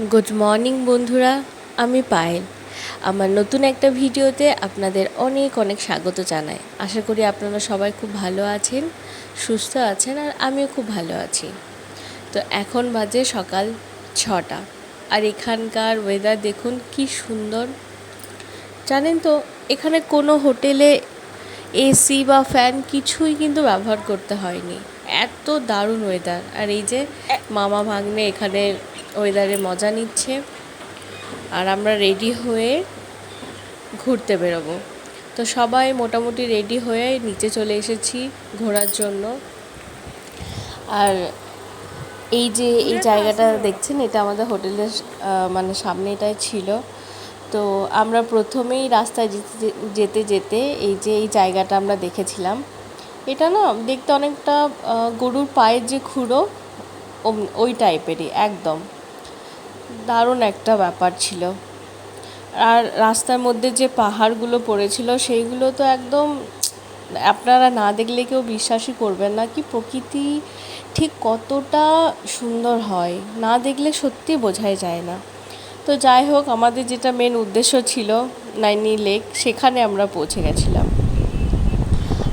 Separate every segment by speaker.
Speaker 1: Good morning বন্ধুরা আমি পায়েল। আমার নতুন একটা ভিডিওতে আপনাদের অনেক অনেক স্বাগত জানাই। আশা করি আপনারা সবাই খুব ভালো আছেন সুস্থ আছেন আর আমিও খুব ভালো আছি। তো এখন বাজে সকাল ছটা আর এখানকার ওয়েদার দেখুন কি সুন্দর। জানেন তো এখানে কোনো হোটেলে এসি বা ফ্যান কিছুই কিন্তু ব্যবহার করতে হয়নি। এত দারুণ ওয়েদার আর এই যে মামা ভাগ্নে এখানে ওয়েদারে মজা নিচ্ছে। আর আমরা রেডি হয়ে ঘুরতে বেরোবো। তো সবাই মোটামুটি রেডি হয়ে নিচে চলে এসেছি ঘোরার জন্য। আর এই যে এই জায়গাটা দেখছেন, এটা আমাদের হোটেলের মানে সামনে এটাই ছিল। তো আমরা প্রথমেই রাস্তায় যেতে যেতে এই যে এই জায়গাটা আমরা দেখেছিলাম। এটা না দেখতে অনেকটা গরুর পায়ের যে খুঁড়ো ওই টাইপেরই একদম। দারুণ একটা ব্যাপার ছিল। আর রাস্তার মধ্যে যে পাহাড়গুলো পড়েছিল, সেইগুলো তো একদম আপনারা না দেখলে কেউ বিশ্বাসই করবেন না, কি প্রকৃতি ঠিক কতটা সুন্দর হয়, না দেখলে সত্যি বোঝাই যায় না। তো যাই হোক, আমাদের যেটা মেন উদ্দেশ্য ছিল নাইনি লেক, সেখানে আমরা পৌঁছে গেছিলাম।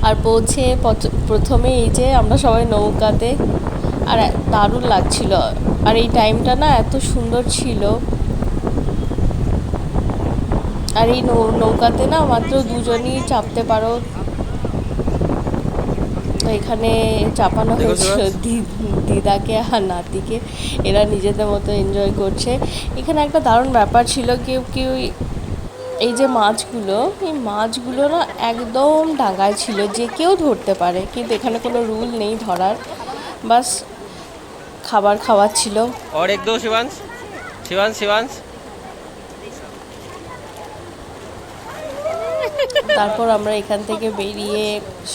Speaker 1: আর পৌঁছে প্রথমে এই যে আমরা সবাই নৌকাতে আর দারুণ লাগছিল। আর এই টাইমটা না এত সুন্দর ছিল। আর এই নৌ- নৌকাতে না মাত্র দুজনই চাপতে পারো। তো এখানে চাপানো হয়েছিল দিদাকে আর নাতিকে। এরা নিজেদের মতো এনজয় করছে। এখানে একটা দারুণ ব্যাপার ছিল কেউ কেউ এই যে মাছগুলো এই মাছগুলো না একদম ডাঙায় ছিল যে কেউ ধরতে পারে। কিন্তু এখানে কোনো রুল নেই ধরার। বাস খাবার খাওয়ার ছিল
Speaker 2: और एक दो शिवांश शिवांश शिवांश
Speaker 1: তারপর আমরা এখান থেকে বেরিয়ে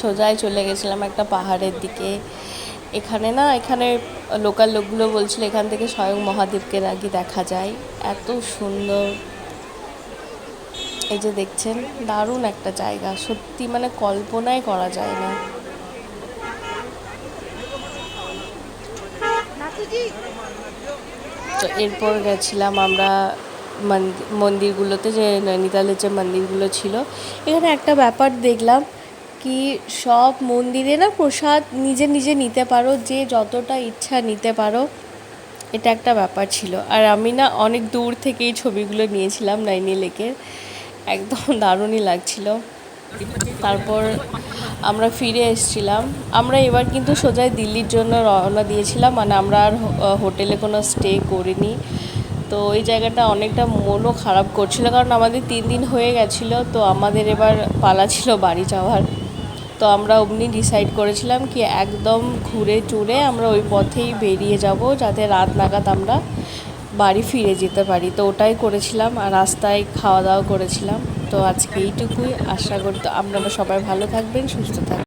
Speaker 1: সোজাই চলে গেছিলাম একটা পাহাড়ের দিকে এখানে না এখানে লোকাল লোকগুলো বলছিল এখান থেকে স্বয়ং মহাদেবকে নাকি দেখা যায় এত সুন্দর এই যে দেখছেন দারুণ একটা জায়গা সত্যি মানে কল্পনাই করা যায় না তো এরপর গেছিলাম আমরা মন্দ- মন্দিরগুলোতে যে নৈনিতালের যে মন্দিরগুলো ছিল। এখানে একটা ব্যাপার দেখলাম কি সব মন্দিরে না প্রসাদ নিজে নিজে নিতে পারো, যে যতটা ইচ্ছা নিতে পারো। এটা একটা ব্যাপার ছিল। আর আমি না অনেক দূর থেকে এই ছবিগুলো নিয়েছিলাম নাইনি লেকের একদম দারুণই লাগছিল। তারপর আমরা ফিরে এসেছিলাম। আমরা এবার কিন্তু সোজাই দিল্লির জন্য রওনা দিয়েছিলাম মানে আমরা আর হোটেলে কোনো স্টে করিনি। তো ওই জায়গাটা অনেকটা মনও খারাপ করছিল, কারণ আমাদের তিন দিন হয়ে গেছিল, তো আমাদের এবার পালা ছিল বাড়ি যাওয়ার। তো আমরা অমনি ডিসাইড করেছিলাম কি একদম ঘুরে টুরে আমরা ওই পথেই বেরিয়ে যাব, যাতে রাত নাগাদ আমরা বাড়ি ফিরে যেতে পারি। তো ওটাই করেছিলাম আর রাস্তায় খাওয়া দাওয়া করেছিলাম। তো আজকে এইটুকুই। আশা করি তো আপনারা সবাই ভালো থাকবেন সুস্থ থাকবেন।